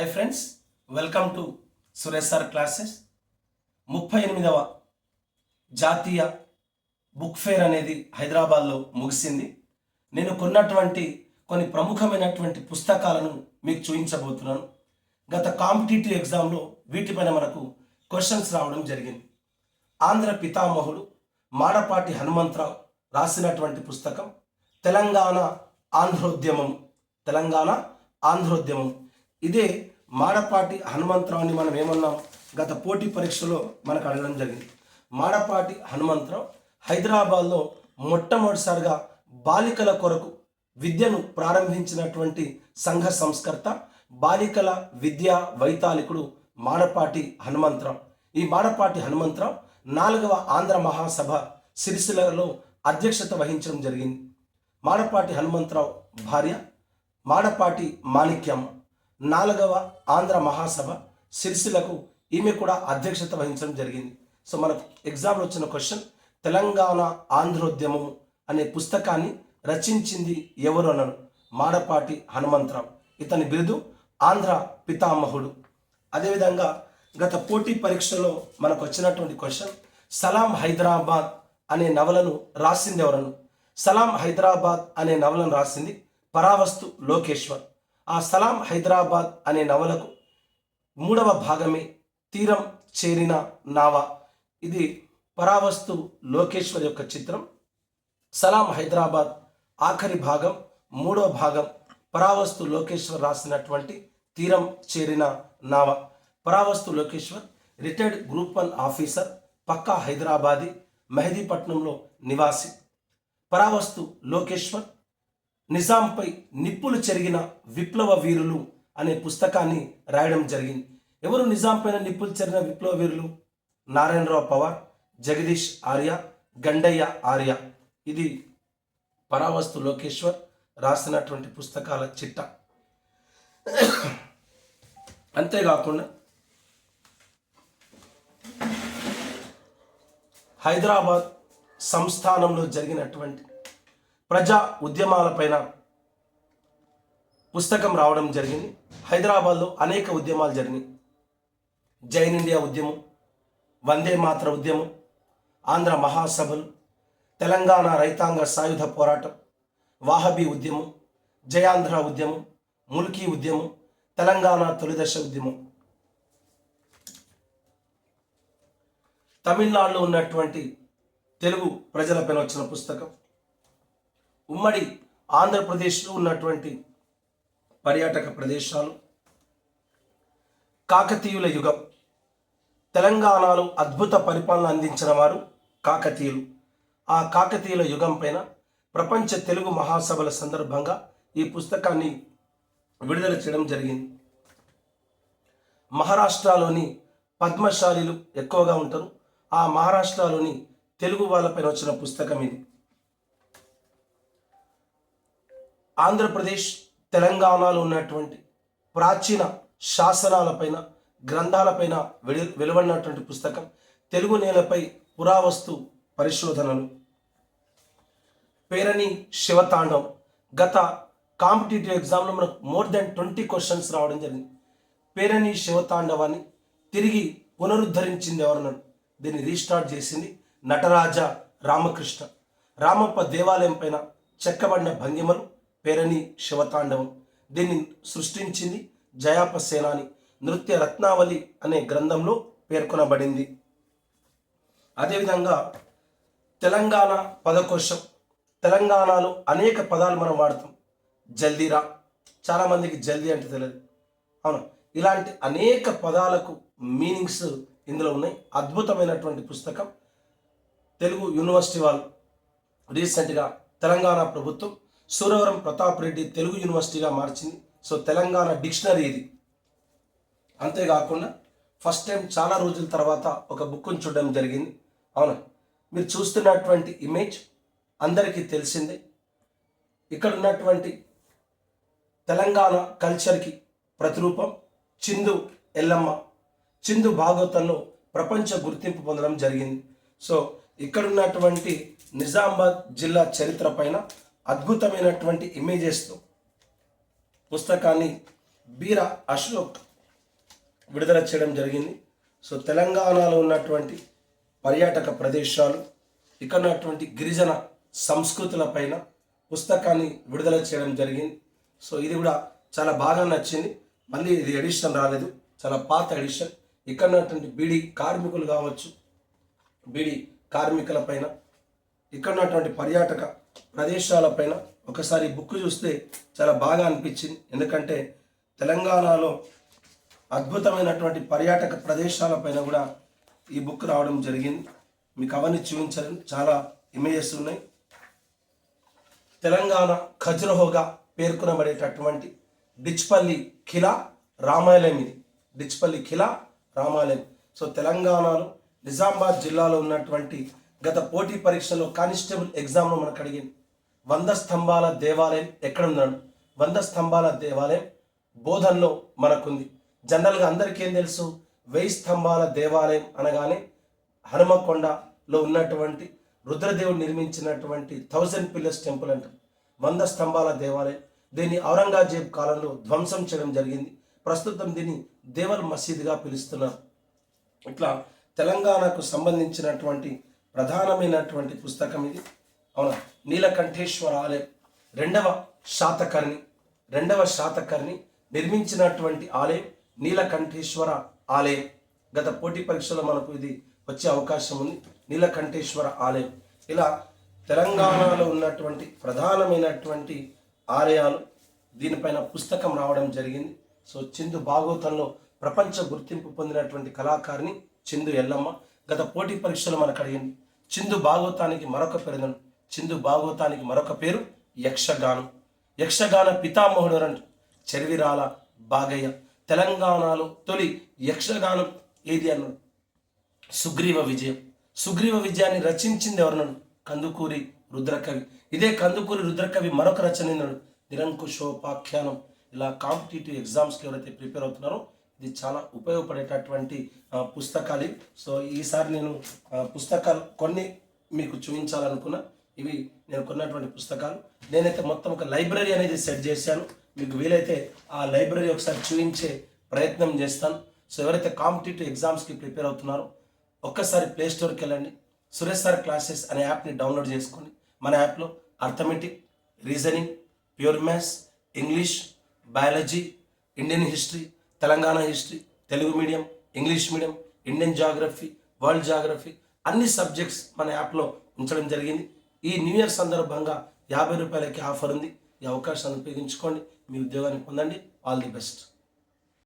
Hi friends welcome to Suresh sir classes ముప్పై ఎనిమిదవ జాతీయ బుక్ ఫేర్ అనేది హైదరాబాద్లో ముగిసింది. నేను కొన్నటువంటి కొన్ని ప్రముఖమైనటువంటి పుస్తకాలను మీకు చూపించబోతున్నాను. గత కాంపిటేటివ్ ఎగ్జామ్లో వీటిపైన మనకు క్వశ్చన్స్ రావడం జరిగింది. ఆంధ్ర పితామహుడు మాడపాటి హనుమంతరావు రాసినటువంటి పుస్తకం తెలంగాణ ఆంధ్రోద్యమం తెలంగాణ ఆంధ్రోద్యమం. ఇదే మాడపాటి హనుమంతరావుని మనం ఏమన్నాం? గత పోటీ పరీక్షలో మనకు అడగడం జరిగింది. మాడపాటి హనుమంతరావు హైదరాబాద్లో మొట్టమొదటిసారిగా బాలికల కొరకు విద్యను ప్రారంభించినటువంటి సంఘ సంస్కర్త బాలికల విద్యా వైతాళికుడు మాడపాటి హనుమంతరావు. ఈ మాడపాటి హనుమంతరావు నాలుగవ ఆంధ్ర మహాసభ సిరిసిల్లలో అధ్యక్షత వహించడం జరిగింది. మాడపాటి హనుమంతరావు భార్య మాడపాటి మాణిక్యమ్మ. నాలుగవ ఆంధ్ర మహాసభ సిరిసిలకు ఈమె కూడా అధ్యక్షత వహించడం జరిగింది. సో మనకు ఎగ్జామ్లో వచ్చిన క్వశ్చన్ తెలంగాణ ఆంధ్రోద్యమం అనే పుస్తకాన్ని రచించింది ఎవరు అన్నాడు మాడపాటి హనుమంతరావు. ఇతని బిరుదు ఆంధ్ర పితామహుడు. అదేవిధంగా గత పోటీ పరీక్షలో మనకు వచ్చినటువంటి క్వశ్చన్ సలాం హైదరాబాద్ అనే నవలను రాసింది ఎవరను సలాం హైదరాబాద్ అనే నవలను రాసింది పరావస్తు లోకేశ్వర్. ఆ సలాం హైదరాబాద్ అనే నవలకు మూడవ భాగమే తీరం చేరిన నావ. ఇది పరావస్తు లోకేశ్వర్ యొక్క చిత్రం. సలాం హైదరాబాద్ ఆఖరి భాగం మూడవ భాగం పరావస్తు లోకేశ్వర్ రాసినటువంటి తీరం చేరిన నావ. Paravastu Lokeshwar retired group one officer పక్కా హైదరాబాదీ మెహదీపట్నంలో నివాసి. పరావస్తు లోకేశ్వర్ నిజాంపై నిప్పులు చెరిగిన విప్లవ వీరులు అనే పుస్తకాన్ని రాయడం జరిగింది. ఎవరు నిజాం పైన నిప్పులు చెరిగిన విప్లవ వీరులు? నారాయణరావు పవార్ జగదీష్ ఆర్య గండయ్య ఆర్య. ఇది పరావస్తు లోకేశ్వర్ రాసినటువంటి పుస్తకాల చిట్ట. అంతేకాకుండా హైదరాబాద్ సంస్థానంలో జరిగినటువంటి ప్రజా ఉద్యమాలపైన పుస్తకం రావడం జరిగింది. హైదరాబాద్లో అనేక ఉద్యమాలు జరిగినాయి. జైన్ ఇండియా ఉద్యమం వందే మాత్ర ఉద్యమం ఆంధ్ర మహాసభలు తెలంగాణ రైతాంగ సాయుధ పోరాటం వాహబీ ఉద్యమం జయాంధ్ర ఉద్యమం ముల్కీ ఉద్యమం తెలంగాణ తొలిదశ ఉద్యమం. తమిళనాడులో ఉన్నటువంటి తెలుగు ప్రజలపైన వచ్చిన పుస్తకం. ఉమ్మడి ఆంధ్రప్రదేశ్లో ఉన్నటువంటి పర్యాటక ప్రదేశాలు కాకతీయుల యుగం తెలంగాణలో అద్భుత పరిపాలన అందించిన వారు కాకతీయులు. ఆ కాకతీయుల యుగం పైన ప్రపంచ తెలుగు మహాసభల సందర్భంగా ఈ పుస్తకాన్ని విడుదల చేయడం జరిగింది. మహారాష్ట్రలోని పద్మశాలీలు ఎక్కువగా ఉంటారు. ఆ మహారాష్ట్రలోని తెలుగు వాళ్ళపైన వచ్చిన పుస్తకం ఇది. ఆంధ్రప్రదేశ్ తెలంగాణలో ఉన్నటువంటి ప్రాచీన శాసనాలపైన గ్రంథాలపైన వెలు వెలువడినటువంటి పుస్తకం తెలుగు నేలపై పురావస్తు పరిశోధనలు. పేరని శివతాండం గత కాంపిటేటివ్ ఎగ్జామ్లో మనకు మోర్ దెన్ ట్వంటీ క్వశ్చన్స్ రావడం జరిగింది. పేరని శివతాండవాన్ని తిరిగి పునరుద్ధరించింది ఎవరన్నాడు దీన్ని రీస్టార్ట్ చేసింది నటరాజ రామకృష్ణ. రామప్ప దేవాలయం పైన చెక్కబడిన భంగిమలు పేరని శివతాండవం. దీన్ని సృష్టించింది జయాపసేనాని నృత్య రత్నావళి అనే గ్రంథంలో పేర్కొనబడింది. అదేవిధంగా తెలంగాణ పదకోశం. తెలంగాణలో అనేక పదాలు మనం వాడతాం. జల్దీరా. చాలామందికి జల్దీ అంటే తెలియదు అవును. ఇలాంటి అనేక పదాలకు మీనింగ్స్ ఇందులో ఉన్నాయి. అద్భుతమైనటువంటి పుస్తకం. తెలుగు యూనివర్సిటీ వాళ్ళు రీసెంట్గా తెలంగాణ ప్రభుత్వం సూరవరం ప్రతాప్ రెడ్డి తెలుగు యూనివర్సిటీగా మార్చింది. సో తెలంగాణ డిక్షనరీ ఇది. అంతేకాకుండా ఫస్ట్ టైం చాలా రోజుల తర్వాత ఒక బుక్ను చూడడం జరిగింది. అవును? మీరు చూస్తున్నటువంటి ఇమేజ్ అందరికీ తెలిసిందే. ఇక్కడ ఉన్నటువంటి తెలంగాణ కల్చర్కి ప్రతిరూపం చిందు ఎల్లమ్మ. చిందు భాగవతంలో ప్రపంచ గుర్తింపు పొందడం జరిగింది. సో ఇక్కడ ఉన్నటువంటి నిజామాబాద్ జిల్లా చరిత్ర పైన అద్భుతమైనటువంటి ఇమేజెస్తో పుస్తకాన్ని బీర అశోక్ విడుదల చేయడం జరిగింది. సో తెలంగాణలో ఉన్నటువంటి పర్యాటక ప్రదేశాలు ఇక్కడ ఉన్నటువంటి గిరిజన సంస్కృతులపైన పుస్తకాన్ని విడుదల చేయడం జరిగింది. సో ఇది కూడా చాలా బాగా నచ్చింది. మళ్ళీ ఇది ఎడిషన్ రాలేదు. చాలా పాత ఎడిషన్. ఇక్కడ ఉన్నటువంటి బీడీ కార్మికులు కావచ్చు బీడీ కార్మికుల పైన. ఇక్కడ ఉన్నటువంటి పర్యాటక ప్రదేశాలపైన ఒకసారి బుక్ చూస్తే చాలా బాగా అనిపించింది. ఎందుకంటే తెలంగాణలో అద్భుతమైనటువంటి పర్యాటక ప్రదేశాలపైన కూడా ఈ బుక్ రావడం జరిగింది. మీకు అవన్నీ చూపించాలని. చాలా ఇమేజెస్ ఉన్నాయి. తెలంగాణ ఖజురహోగా పేర్కొనబడేటటువంటి డిచ్పల్లి ఖిలా రామాలయం ఇది. డిచ్పల్లి ఖిలా రామాలయం సో తెలంగాణలో నిజామాబాద్ జిల్లాలో ఉన్నటువంటి గత పోటీ పరీక్షలో కానిస్టేబుల్ ఎగ్జామ్లో మనకు అడిగింది వంద స్తంభాల దేవాలయం ఎక్కడ ఉందన్నాడు వంద స్తంభాల దేవాలయం బోధనలో మనకుంది. జనరల్గా అందరికీ ఏం తెలుసు? వెయ్యి స్తంభాల దేవాలయం అనగానే హనుమకొండలో ఉన్నటువంటి రుద్రదేవుడు నిర్మించినటువంటి థౌజండ్ పిల్లర్స్ టెంపుల్ అంటారు. వంద స్తంభాల దేవాలయం. దీన్ని ఔరంగజేబ్ కాలంలో ధ్వంసం చేయడం జరిగింది. ప్రస్తుతం దీన్ని దేవల్ మసీదుగా పిలుస్తున్నారు. ఇట్లా తెలంగాణకు సంబంధించినటువంటి ప్రధానమైనటువంటి పుస్తకం ఇది. అవునా? నీలకంఠేశ్వర ఆలయం. రెండవ శాతకర్ణి రెండవ శాతకర్ణి నిర్మించినటువంటి ఆలయం నీలకంఠేశ్వర ఆలయం. గత పోటీ పరీక్షలో మనకు ఇది వచ్చే అవకాశం ఉంది. నీలకంఠేశ్వర ఆలయం. ఇలా తెలంగాణలో ఉన్నటువంటి ప్రధానమైనటువంటి ఆలయాలు దీనిపైన పుస్తకం రావడం జరిగింది. సో చిందు భాగవతంలో ప్రపంచ గుర్తింపు పొందినటువంటి కళాకారిణి చిందు ఎల్లమ్మ. గత పోటీ పరీక్షలు మనకు అడిగింది చిందు భాగవతానికి మరొక పేరు చిందు భాగవతానికి మరొక పేరు యక్షగానం. యక్షగాన పితామహుడు అంటూ చెరివిరాల బాగయ్య. తెలంగాణలో తొలి యక్షగానం ఏది అన్నాడు? సుగ్రీవ విజయం. సుగ్రీవ విజయాన్ని రచించింది ఎవరన్నాడు? కందుకూరి రుద్రకవి. ఇదే కందుకూరి రుద్రకవి మరొక రచన నిరంకుశోపాఖ్యానం. ఇలా కాంపిటేటివ్ ఎగ్జామ్స్కి ఎవరైతే ప్రిపేర్ అవుతున్నారో ఇది చాలా ఉపయోగపడేటటువంటి పుస్తకాలు సో ఈసారి నేను పుస్తకాలు కొన్ని మీకు చూపించాలనుకున్నా ఇవి నేను కొన్నటువంటి పుస్తకాలు. నేనైతే మొత్తం ఒక లైబ్రరీ అనేది సెట్ చేశాను. మీకు వీలైతే ఆ లైబ్రరీ ఒకసారి చూపించే ప్రయత్నం చేస్తాను. సో ఎవరైతే కాంపిటేటివ్ ఎగ్జామ్స్కి ప్రిపేర్ అవుతున్నారో ఒక్కసారి ప్లే స్టోర్కి వెళ్ళండి. సురేష్ సార్ క్లాసెస్ అనే యాప్ని డౌన్లోడ్ చేసుకోండి. మన యాప్లో arithmetic reasoning pure maths English biology Indian history Telangana history Telugu medium English medium Indian geography world geography అన్ని సబ్జెక్ట్స్ మన యాప్లో ఉంచడం జరిగింది. ఈ న్యూ ఇయర్ సందర్భంగా యాభై రూపాయలకి ఆఫర్ ఉంది. ఈ అవకాశాన్ని ఉపయోగించుకోండి. మీ ఉద్యోగాన్ని పొందండి. All the best.